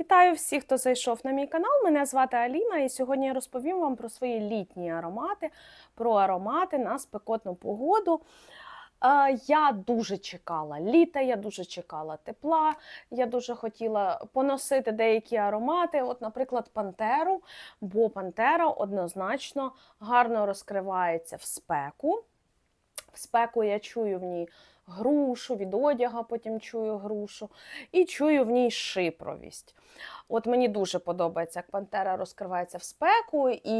Вітаю всіх, хто зайшов на мій канал. Мене звати Аліна, і сьогодні я розповім вам про свої літні аромати, про аромати на спекотну погоду. Я дуже чекала літа, я дуже чекала тепла, я дуже хотіла поносити деякі аромати, от, наприклад, пантеру, бо пантера однозначно гарно розкривається в спеку. В спеку я чую в ній грушу, від одяга потім чую грушу, і чую в ній шипровість. От мені дуже подобається, як пантера розкривається в спеку і,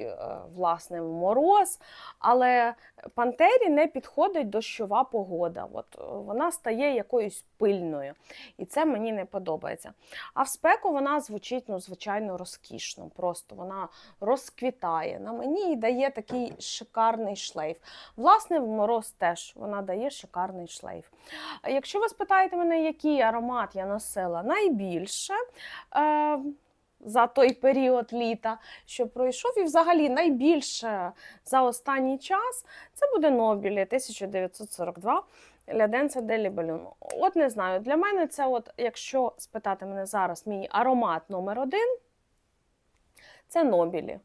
е, власне, в мороз. Але пантері не підходить дощова погода. От е, вона стає якоюсь пильною. І це мені не подобається. А в спеку вона звучить, ну, звичайно, розкішно. Просто вона розквітає на мені і дає такий шикарний шлейф. Власне, в мороз теж вона дає шикарний шлейф. Якщо ви спитаєте мене, який аромат я носила найбільше е, за той період літа, що пройшов, і взагалі найбільше за останній час, це буде Нобілі 1942. Ляденце Делі Балюн. От не знаю, для мене це, от, якщо спитати мене зараз, мій аромат номер один, це Нобілі.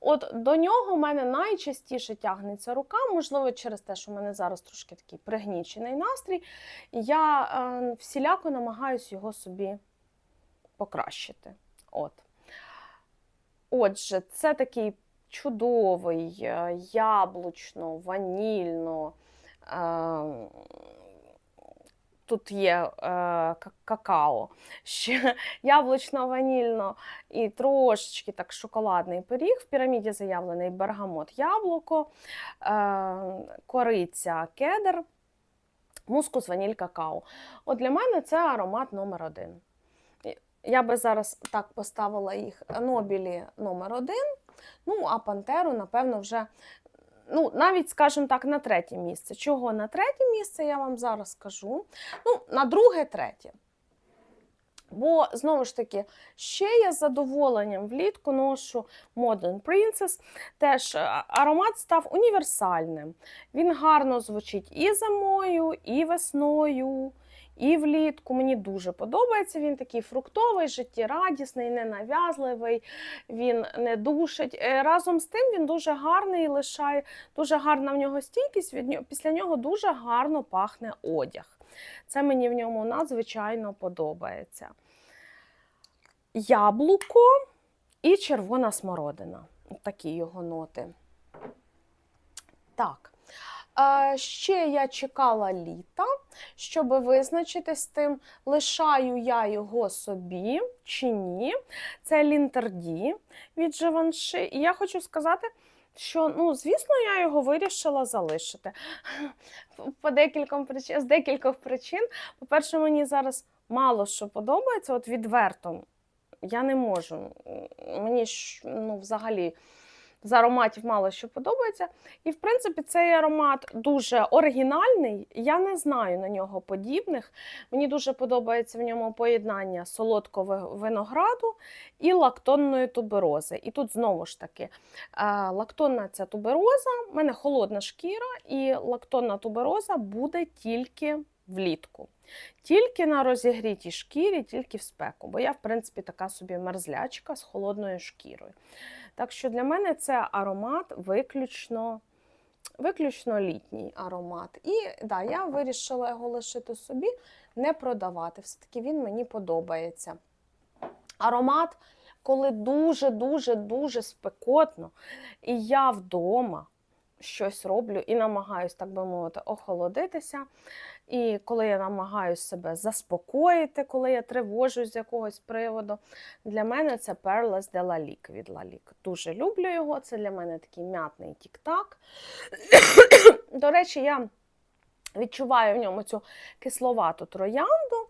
От до нього в мене найчастіше тягнеться рука, можливо, через те, що в мене зараз трошки такий пригнічений настрій. Я е, всіляко намагаюся його собі покращити. От. Отже, це такий чудовий, яблучно, ванільно. Е, Тут є е, какао, ще яблучно-ванільно і трошечки так шоколадний пиріг. В піраміді заявлений бергамот яблуко, е, кориця кедр, мускус, ваніль, какао. От для мене це аромат номер один. Я би зараз так поставила їх Нобілі номер один, ну а Пантеру, напевно, вже. Ну, навіть, скажімо так, на третє місце. Чого на третє місце, я вам зараз скажу. Ну, на друге, третє. Бо, знову ж таки, ще я з задоволенням влітку ношу Modern Princess. Теж е, аромат став універсальним. Він гарно звучить і зимою, і весною, і влітку. Мені дуже подобається. Він такий фруктовий, життєрадісний, ненав'язливий, він не душить. Е, Разом з тим він дуже гарний лишає, дуже гарна в нього стійкість. Від після нього дуже гарно пахне одяг. Це мені в ньому надзвичайно подобається. Яблуко і червона смородина. Такі його ноти. Так. Е, Ще я чекала літа, щоб визначитись з тим, лишаю я його собі чи ні. Це Лінтерді від Живанши. І я хочу сказати, що, ну, звісно, я його вирішила залишити. По декільком причин, з декількох причин. По-перше, мені зараз мало що подобається, от відверто. Я не можу. Мені ну, взагалі з ароматів мало що подобається. І, в принципі, цей аромат дуже оригінальний. Я не знаю на нього подібних. Мені дуже подобається в ньому поєднання солодкого винограду і лактонної туберози. І тут знову ж таки е, лактонна ця тубероза, в мене холодна шкіра, і лактонна тубероза буде тільки влітку. Тільки на розігрітій шкірі, тільки в спеку, бо я, в принципі, така собі мерзлячка з холодною шкірою. Так що для мене це аромат виключно, виключно літній аромат. І да, я вирішила його лишити собі, не продавати. Все-таки він мені подобається. Аромат, коли дуже-дуже дуже спекотно, і я вдома щось роблю і намагаюсь, так би мовити, охолодитися. І коли я намагаюся себе заспокоїти, коли я тривожусь з якогось приводу, для мене це Perlas de la Lique від Lique. Дуже люблю його. Це для мене такий м'ятний тік-так. До речі, я відчуваю в ньому цю кисловату троянду,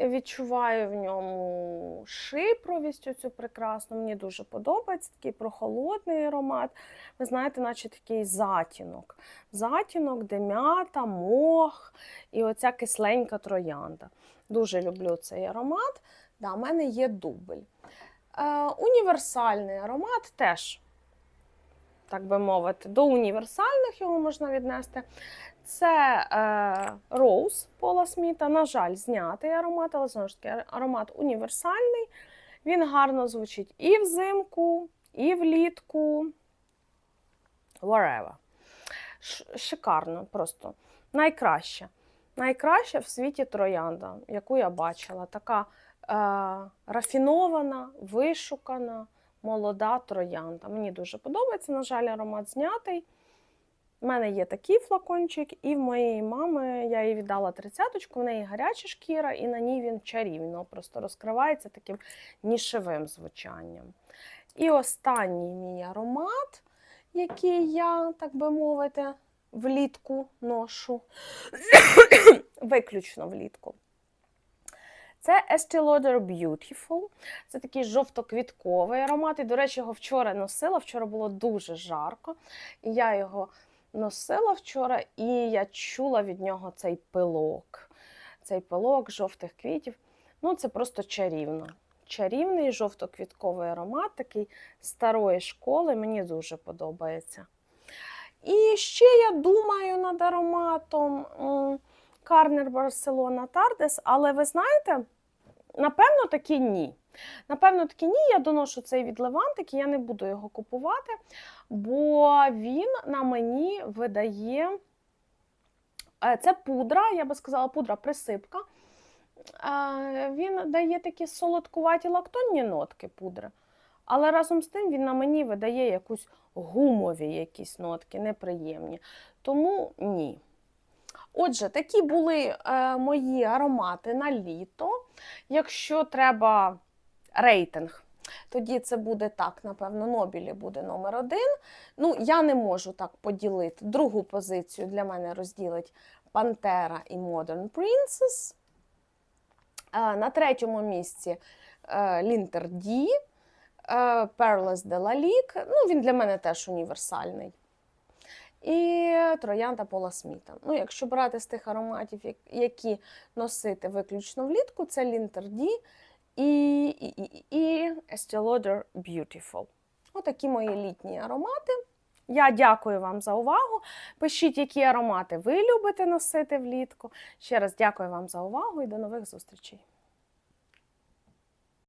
відчуваю в ньому шипровість оцю прекрасну. Мені дуже подобається такий прохолодний аромат. Ви знаєте, наче такий затінок. Затінок, де м'ята, мох і оця кисленька троянда. Дуже люблю цей аромат. Да, У мене є дубль. Е, універсальний аромат теж так би мовити, до універсальних його можна віднести. Це е, Rose Пола Сміта. На жаль, знятий аромат, але знову ж таки аромат універсальний. Він гарно звучить і взимку, і влітку. Wherever. Шикарно, просто найкраще. Найкраща в світі троянда, яку я бачила. Така е, рафінована, вишукана, молода троянда. Мені дуже подобається. На жаль, аромат знятий. У мене є такий флакончик, і в моєї мами я їй віддала тридцяточку, в неї гаряча шкіра, і на ній він чарівно просто розкривається таким нішевим звучанням. І останній мій аромат, який я, так би мовити, влітку ношу, виключно влітку. Це Estee Lauder Beautiful. Це такий жовтоквітковий аромат. І, до речі, його вчора носила. Вчора було дуже жарко. І я його носила вчора, і я чула від нього цей пилок. Цей пилок жовтих квітів. Ну, це просто чарівно. Чарівний жовтоквітковий аромат, такий старої школи. Мені дуже подобається. І ще я думаю над ароматом Карнер Барселона Тардес, але ви знаєте, напевно, таки ні. Напевно, таки ні, я доношу цей від Левантики, я не буду його купувати, бо він на мені видає. е, Це пудра, я би сказала, пудра присипка. Е, Він дає такі солодкуваті лактонні нотки пудри. Але разом з тим він на мені видає якусь гумові якісь нотки, неприємні. Тому ні. Отже, такі були е, мої аромати на літо. Якщо треба рейтинг, тоді це буде так, напевно, Нобілі буде номер один. Ну, я не можу так поділити. Другу позицію для мене розділить Пантера і Modern Princess. Е, на третьому місці Лінтер Ді. De la Lique. Ну, він для мене теж універсальний. І троянда Пола Сміта. Ну, якщо брати з тих ароматів, які носити виключно влітку, це Лінтер Ді і, і, і, Estee Lauder Beautiful. Отакі мої літні аромати. Я дякую вам за увагу. Пишіть, які аромати ви любите носити влітку. Ще раз дякую вам за увагу і до нових зустрічей.